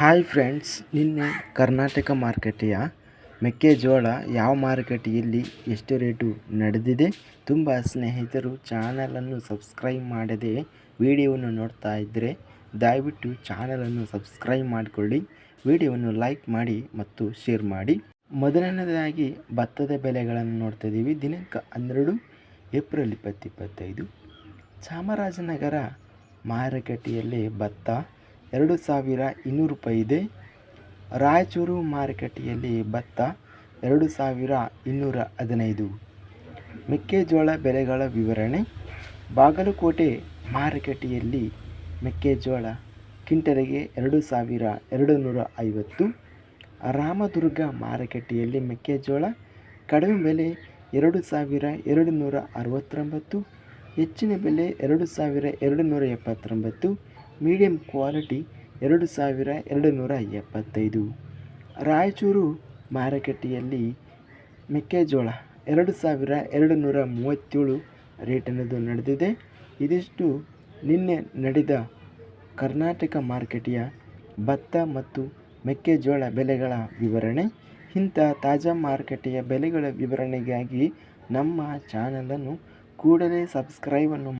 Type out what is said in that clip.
Hi friends ನಿನ್ನೆ ಕರ್ನಾಟಕ ಮಾರುಕಟ್ಟೆಯ ಮೆಕ್ಕೆಜೋಳ ಯಾವ ಮಾರುಕಟ್ಟೆಯಲ್ಲಿ ಎಷ್ಟು ರೇಟು ನಡೆದಿದೆ ತುಂಬ ಸ್ನೇಹಿತರು ಚಾನಲನ್ನು ಸಬ್ಸ್ಕ್ರೈಬ್ ಮಾಡದೆ ವಿಡಿಯೋವನ್ನು ನೋಡ್ತಾ ಇದ್ದರೆ ದಯವಿಟ್ಟು ಚಾನಲನ್ನು ಸಬ್ಸ್ಕ್ರೈಬ್ ಮಾಡಿಕೊಳ್ಳಿ, ವಿಡಿಯೋವನ್ನು ಲೈಕ್ ಮಾಡಿ ಮತ್ತು ಶೇರ್ ಮಾಡಿ. ಮೊದಲನೇದಾಗಿ ಭತ್ತದ ಬೆಲೆಗಳನ್ನು ನೋಡ್ತಾ ಇದ್ದೀವಿ. ದಿನಾಂಕ ಹನ್ನೆರಡು ಏಪ್ರಿಲ್ ಇಪ್ಪತ್ತು ಇಪ್ಪತ್ತೈದು. ಚಾಮರಾಜನಗರ ಮಾರುಕಟ್ಟೆಯಲ್ಲಿ ಭತ್ತ ಎರಡು ಸಾವಿರ ಇನ್ನೂರು ರೂಪಾಯಿ ಇದೆ. ರಾಯಚೂರು ಮಾರುಕಟ್ಟೆಯಲ್ಲಿ ಭತ್ತ ಎರಡು ಸಾವಿರ ಇನ್ನೂರ ಹದಿನೈದು. ಮೆಕ್ಕೆಜೋಳ ಬೆಲೆಗಳ ವಿವರಣೆ. ಬಾಗಲಕೋಟೆ ಮಾರುಕಟ್ಟೆಯಲ್ಲಿ ಮೆಕ್ಕೆಜೋಳ ಕಿಂಟರಿಗೆ ಎರಡು ಸಾವಿರ ಎರಡು ನೂರ ಐವತ್ತು. ರಾಮದುರ್ಗ ಮಾರುಕಟ್ಟೆಯಲ್ಲಿ ಮೆಕ್ಕೆಜೋಳ ಕಡಿಮೆ ಬೆಲೆ ಎರಡು ಸಾವಿರ ಎರಡು ನೂರ ಅರವತ್ತೊಂಬತ್ತು. ಹೆಚ್ಚಿನ ಬೆಲೆ ಎರಡು ಸಾವಿರ ಎರಡು ನೂರ ಎಪ್ಪತ್ತೊಂಬತ್ತು. ಮೀಡಿಯಂ ಕ್ವಾಲಿಟಿ ಎರಡು ಸಾವಿರ ಎರಡು ನೂರ ಎಪ್ಪತ್ತೈದು. ರಾಯಚೂರು ಮಾರುಕಟ್ಟೆಯಲ್ಲಿ ಮೆಕ್ಕೆಜೋಳ ಎರಡು ಸಾವಿರ ಎರಡು ನೂರ ಮೂವತ್ತೇಳು ರೇಟ್ ಅನ್ನೋದು ನಡೆದಿದೆ. ಇದಿಷ್ಟು ನಿನ್ನೆ ನಡೆದ ಕರ್ನಾಟಕ ಮಾರುಕಟ್ಟೆಯ ಭತ್ತ ಮತ್ತು ಮೆಕ್ಕೆಜೋಳ ಬೆಲೆಗಳ ವಿವರಣೆ. ಇಂಥ ತಾಜಾ ಮಾರುಕಟ್ಟೆಯ ಬೆಲೆಗಳ ವಿವರಣೆಗಾಗಿ ನಮ್ಮ ಚಾನಲನ್ನು ಕೂಡಲೇ ಸಬ್ಸ್ಕ್ರೈಬನ್ನು